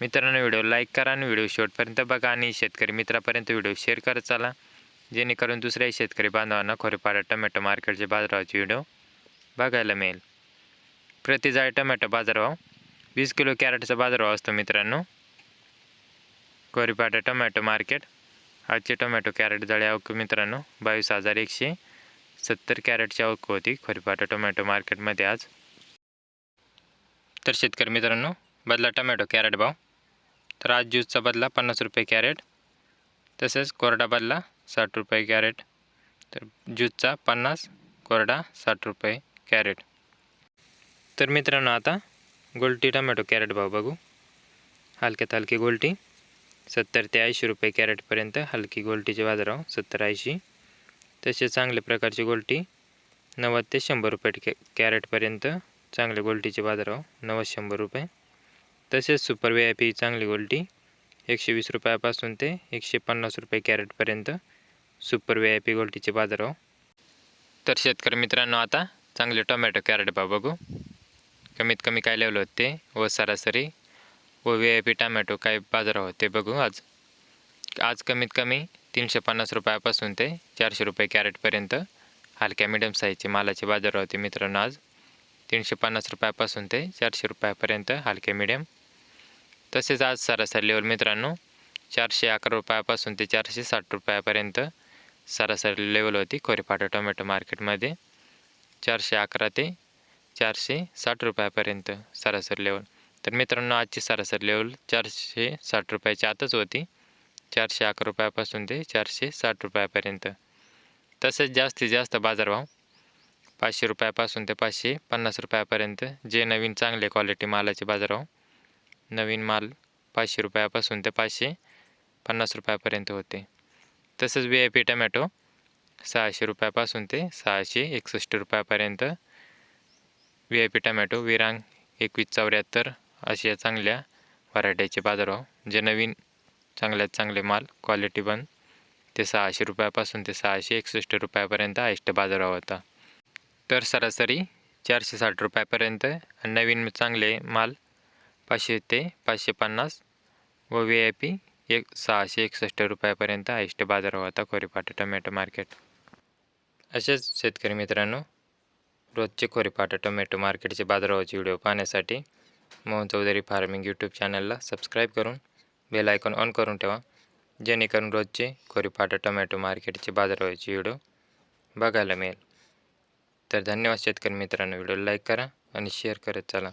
मित्रांनो video like करा आणि व्हिडिओ शेवटपर्यंत बघा आणि शेतकरी मित्रापर्यंत व्हिडिओ शेअर करत चला. जेणेकरून दुसऱ्याही शेतकरी बांधवांना खोरेपाडा टोमॅटो मार्केटचे बाजारभावाचे व्हिडिओ बघायला मिळेल. प्रति टमॅटो टोमॅटो बाजारभाव वीस किलो कॅरेटचा बाजारभाव असतो मित्रांनो. कोरीपाटा टोमॅटो मार्केट आजचे टोमॅटो कॅरेट जाळे अवक मित्रांनो बावीस हजार एकशे सत्तर कॅरेटची अवक होती खोरीपाटा टोमॅटो मार्केटमध्ये आज. तर शेतकरी मित्रांनो बदला टोमॅटो कॅरेट भाव तर आज ज्यूसचा बदला पन्नास रुपये कॅरेट तसेच कोरडा बदला साठ रुपये कॅरेट तर ज्यूसचा पन्नास कोरडा साठ रुपये कॅरेट. तर मित्रांनो आता गोल्टी टोमॅटो कॅरेट भाव बघू. हलक्यात हलकी गोल्टी सत्तर ते ऐंशी रुपये कॅरेटपर्यंत हलकी गोल्टीचे बाजाराव सत्तर ऐंशी. तसेच चांगल्या प्रकारची गोल्टी नव्वद ते शंभर रुपये कॅ कॅरेटपर्यंत चांगल्या गोल्टीचे बाजारभाव नव्वद शंभर रुपये. तसेच सुपर व्ही आय पी चांगली गोल्टी एकशे वीस रुपयापासून ते एकशे पन्नास रुपये कॅरेटपर्यंत सुपर व्ही आय पी गोल्टीचे बाजारभाव तर शेतकरी मित्रांनो आता चांगले टोमॅटो कॅरेट भाव बघू. कमीत कमी काय लेवल होते व सरासरी व व्ही आय पी टोमॅटो काय बाजारभाव होते बघू आज. आज कमीत कमी तीनशे पन्नास रुपयापासून ते चारशे रुपये कॅरेटपर्यंत हलक्या मिडियम साईजचे मालाचे बाजार होते मित्रांनो आज. तीनशे पन्नास रुपयापासून ते चारशे रुपयापर्यंत हलके मिडियम तसेच आज सरासरी लेवल मित्रांनो चारशे अकरा रुपयापासून ते चारशे साठ रुपयापर्यंत सरासरी लेवल होती खोरीफाटा टोमॅटो मार्केटमध्ये. चारशे अकरा ते चारशे साठ रुपयापर्यंत सरासरी लेवल तर मित्रांनो आजची सरासरी लेवल चारशे साठ रुपयाची आतच होती. चारशे अकरा रुपयापासून ते चारशे साठ रुपयापर्यंत. तसेच जास्तीत जास्त बाजारभाव पाचशे रुपयापासून ते पाचशे पन्नास रुपयापर्यंत जे नवीन चांगले क्वालिटी मालाचे बाजारभाव नवीन माल पाचशे रुपयापासून ते पाचशे पन्नास रुपयापर्यंत होते. तसंच व्ही आय पी टमॅटो सहाशे रुपयापासून ते सहाशे एकसष्ट रुपयापर्यंत. व्ही आय पी टमॅटो विरांग एकवीस चौऱ्याहत्तर अशा चांगल्या व्हरायटीचे बाजारभाव जे नवीन चांगल्यात चांगले माल क्वालिटी बन ते सहाशे रुपयापासून ते सहाशे एकसष्ट रुपयापर्यंत आयष्ट बाजारभाव होता. तर सरासरी चारशे साठ रुपयापर्यंत आणि नवीन चांगले माल पाचशे ते पाचशे पन्नास व व्ही आय पी एक सहाशे एकसष्ट रुपयापर्यंत हायस्ट बाजार होता कोरीपाटा टोमॅटो मार्केट. असेच शेतकरी मित्रांनो रोजचे खोरीपाटा टोमॅटो मार्केटचे बाजारभावाचे व्हिडिओ पाहण्यासाठी मोहन चौधरी फार्मिंग यूट्यूब चॅनलला सबस्क्राईब करून बेल आयकॉन ऑन करून ठेवा जेणेकरून रोजचे खोरीपाटा टोमॅटो मार्केटचे बाजारभावाचे व्हिडिओ बघायला मिळेल. तर धन्यवाद शेतकरी मित्रांनो व्हिडिओ लाईक करा आणि शेअर करत चला.